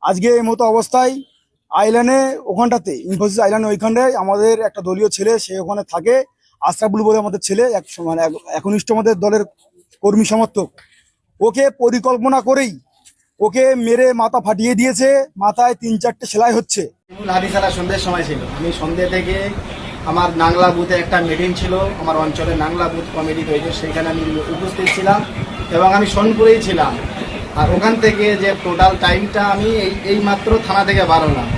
আজকে এই মতো অবস্থায় আইল্যান্ডে ওখানটাতে ইনফোসিস আইল্যান্ড ওইখানটায় আমাদের একটা দলীয় ছেলে, সে ওখানে থাকে, আশরাফুল বলে আমাদের ছেলে, এক মানে এক- একনিষ্ঠ আমাদের দলের কর্মী সমর্থক। ওকে পরিকল্পনা করেই ওকে মেরে মাথা ফাটিয়ে দিয়েছে, মাথায় তিন চারটে সেলাই হচ্ছে। মূল হাদিসারা সন্ধ্যের সময় ছিল। আমি সন্ধ্যে থেকে আমার নাংলা বুথে একটা মিটিং ছিল, আমার অঞ্চলে নাংলা বুথ কমিটি তৈরি সেইখানে আমি উপস্থিত ছিলাম এবং আমি সোনপুরেই ছিলাম। আর ওখান থেকে যে টোটাল টাইমটা আমি এই এই মাত্র থানা থেকে বার হলাম।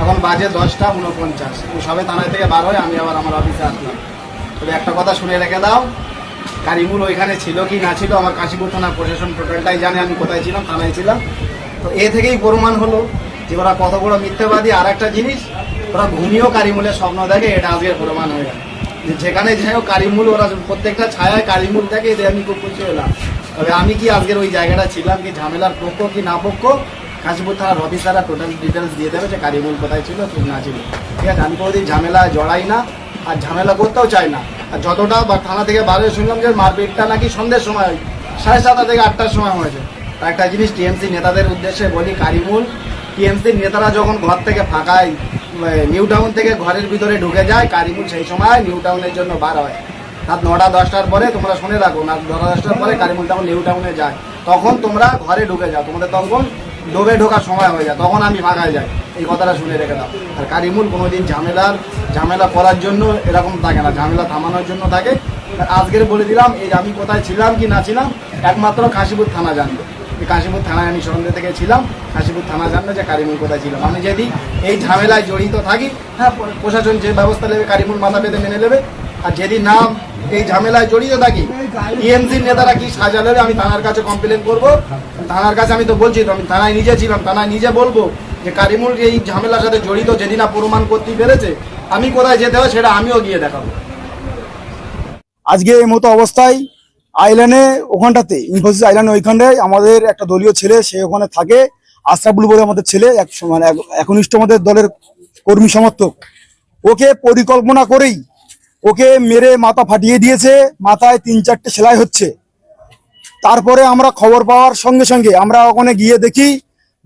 এখন বাজে দশটা উনপঞ্চাশ। সবে থানা থেকে বার হয়ে আমি আবার আমার অফিসে আসলাম। তবে একটা কথা শুনে রেখে দাও, কারিমুল ওইখানে ছিল কি না ছিল আমার কাশীপুর থানা প্রশাসন টোটালটাই জানে আমি কোথায় ছিলাম, থানায় ছিলাম। তো এ থেকেই প্রমাণ হলো যে ওরা কত বড় মিথ্যাবাদী। আর একটা জিনিস, ওরা ঘুমিয়েও কারিমুলের স্বপ্ন দেখে, এটা আজকে প্রমাণ হয়ে গেল। যেখানে যাই হোক, কারিমুল, ওরা প্রত্যেকটা ছায়ায় কারিমুল দেখে, এতে আমি খুব খুশি হলাম। তবে আমি কি আজকের ওই জায়গাটা ছিলাম কি ঝামেলার পক্ষ কি না পক্ষ? কাশীপুর থানার অফিসাররা টোটাল ডিটেলস দিয়ে দেবে যে কারিমুল কোথায় ছিল, কি না ছিল। ঠিক আছে, আমি কোনোদিন ঝামেলা জড়াই না, আর ঝামেলা করতেও চাই না। আর যতটা বা থানা থেকে বাইরে শুনলাম যে মারপিটটা নাকি সন্ধ্যের সময় হয়। সাড়ে সাতটা থেকে আটটার সময় হয়েছে। আর একটা জিনিস টিএমসি নেতাদের উদ্দেশ্যে বলি কারিমুল টিএমসি নেতারা যখন ঘর থেকে ফাঁকায় নিউ টাউন থেকে ঘরের ভিতরে ঢুকে যায় কারিমুল সেই সময় নিউ টাউনের জন্য বার হয়। রাত নটা, দশটার পরে তোমরা শুনে রাখো। না নটা দশটার পরে কারিমুল তখন নিউ টাউনে যায়। তখন তোমরা ঘরে ঢুকে যাও। তোমাদের তখন ডোবে ঢোকার সময় হয়ে যায়। তখন আমি ফাঁকায় যাই। এই কথাটা শুনে রেখে দাও। আর কারিমুল কোনোদিন ঝামেলার, ঝামেলা করার জন্য এরকম থাকে না। ঝামেলা থামানোর জন্য থাকে। আজকের বলে দিলাম, এই আমি কোথায় ছিলাম কি না ছিলাম, একমাত্র কাশীপুর থানা জানবে। এই কাশীপুর থানায় আমি সন্ধ্যে থেকে ছিলাম। কাশীপুর থানা জানবে যে কারিমুল কোথায় ছিলাম আমি যদি এই ঝামেলায় জড়িত থাকি হ্যাঁ প্রশাসন যে ব্যবস্থা নেবে কারিমুল মাথা পেতে মেনে নেবে আর যদি নাম এই ঝামেলায় জড়িত থাকি টিএমসির নেতারা কি সাজালে আমি থানার কাছে কমপ্লেন করব? থানার কাছে আমি তো বলছি আমি থানায় নিজে ছিলাম, থানায় নিজে বলব যে কারিমুল এই ঝামেলার সাথে জড়িত যেদিন না প্রমাণ করতে পেরেছে, আমি কোথায় যেতে হয় সেটা আমিও গিয়ে দেখাবো। আজকে এই মতো অবস্থায় আইল্যান্ডে ওখানটাতে ইনফোসিস আইল্যান্ড ওইখানটায় আমাদের একটা দলীয় ছেলে, সে ওখানে থাকে আশরাফুল বলে আমাদের ছেলে, এক এক- একনিষ্ঠ আমাদের দলের কর্মী সমর্থক। ওকে পরিকল্পনা করেই ওকে মেরে মাথা ফাটিয়ে দিয়েছে, মাথায় তিন চারটে সেলাই হচ্ছে। তারপরে আমরা খবর পাওয়ার সঙ্গে সঙ্গে আমরা ওখানে গিয়ে দেখি,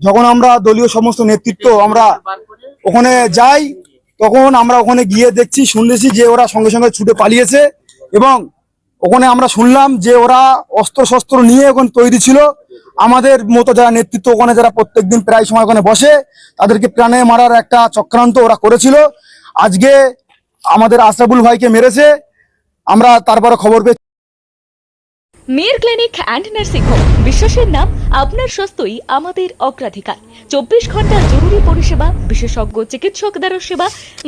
যখন আমরা দলীয় সমস্ত নেতৃত্ব আমরা ওখানে যাই, তখন আমরা ওখানে গিয়ে দেখছি, শুনতেছি যে ওরা সঙ্গে সঙ্গে ছুটে পালিয়েছে এবং ওখানে আমরা শুনলাম যে ওরা অস্ত্র শস্ত্র নিয়ে ওখানে তৈরি ছিল। আমাদের মতো যারা নেতৃত্ব ওখানে, যারা প্রত্যেকদিন প্রায় সময় ওখানে বসে, তাদেরকে প্রাণে মারার একটা চক্রান্ত ওরা করেছিল। আজকে আমাদের আশরাফুল ভাইকে মেরেছে। আমরা তারপরে খবর পেয়ে মেয়ের ক্লিনিক অ্যান্ড নার্সিং হোম বিশ্বাসের নাম আপনার স্বাস্থ্যই আমাদের অগ্রাধিকার। চব্বিশ ঘণ্টা জরুরি পরিষেবা, বিশেষজ্ঞ চিকিৎসক দ্বারা সেবা,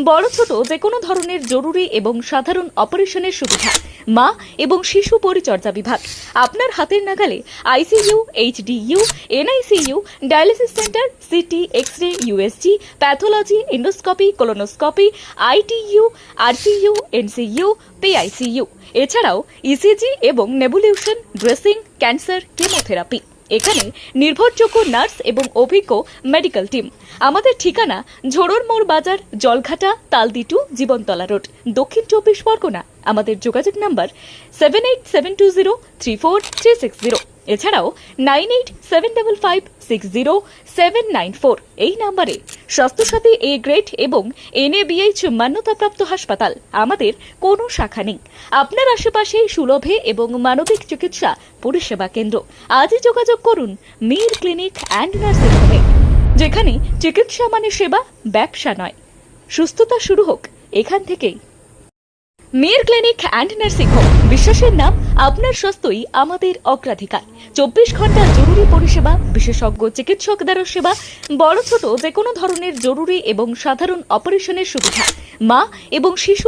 বড় ছোট যে কোনো ধরনের জরুরি এবং সাধারণ অপারেশনের সুবিধা, মা এবং শিশু পরিচর্যা বিভাগ। আপনার হাতের নাগালে ICU, HDU, NICU, dialysis centre, CT X ray USG, pathology, endoscopy, colonoscopy, ITU, RCU, NCU, PICU. এছাড়াও ইসিজি এবং নেবুলিউশন, ড্রেসিং, ক্যান্সার, কেমোথেরাপি। এখানে নির্ভরযোগ্য নার্স এবং অভিজ্ঞ মেডিকেল টিম। আমাদের ঠিকানা ঝোড়র মোড় বাজার, জলঘাটা, তালদিটু, জীবনতলা রোড। দক্ষিণ চব্বিশ পরগনা। আমাদের যোগাযোগ number seven eight seven two zero three four three six zero এছাড়াও nine eight seven double five six zero seven nine four এই নাম্বারে স্বাস্থ্যসাথী এ গ্রেড এবং এনএবিএইচ মান্যতাপ্রাপ্ত হাসপাতাল আমাদের কোনো শাখা নেই। আপনার আশেপাশে সুলভে এবং মানবিক চিকিৎসা পরিষেবা কেন্দ্র। আজই যোগাযোগ করুন মীর ক্লিনিক অ্যান্ড নার্সিং হোমে, যেখানে চিকিৎসা মানে সেবা, ব্যবসা নয়। সুস্থতা শুরু হোক এখান থেকেই। মেয়ের ক্লিনিক অ্যান্ড নার্সিং হোম বিশ্বাসের নাম আপনার স্বাস্থ্যই আমাদের অগ্রাধিকার। চব্বিশ ঘণ্টা জরুরি পরিষেবা, বিশেষজ্ঞ চিকিৎসক দ্বারা সেবা, বড় ছোট যে কোনো ধরনের জরুরি এবং সাধারণ অপারেশনের সুবিধা। মা এবং শিশু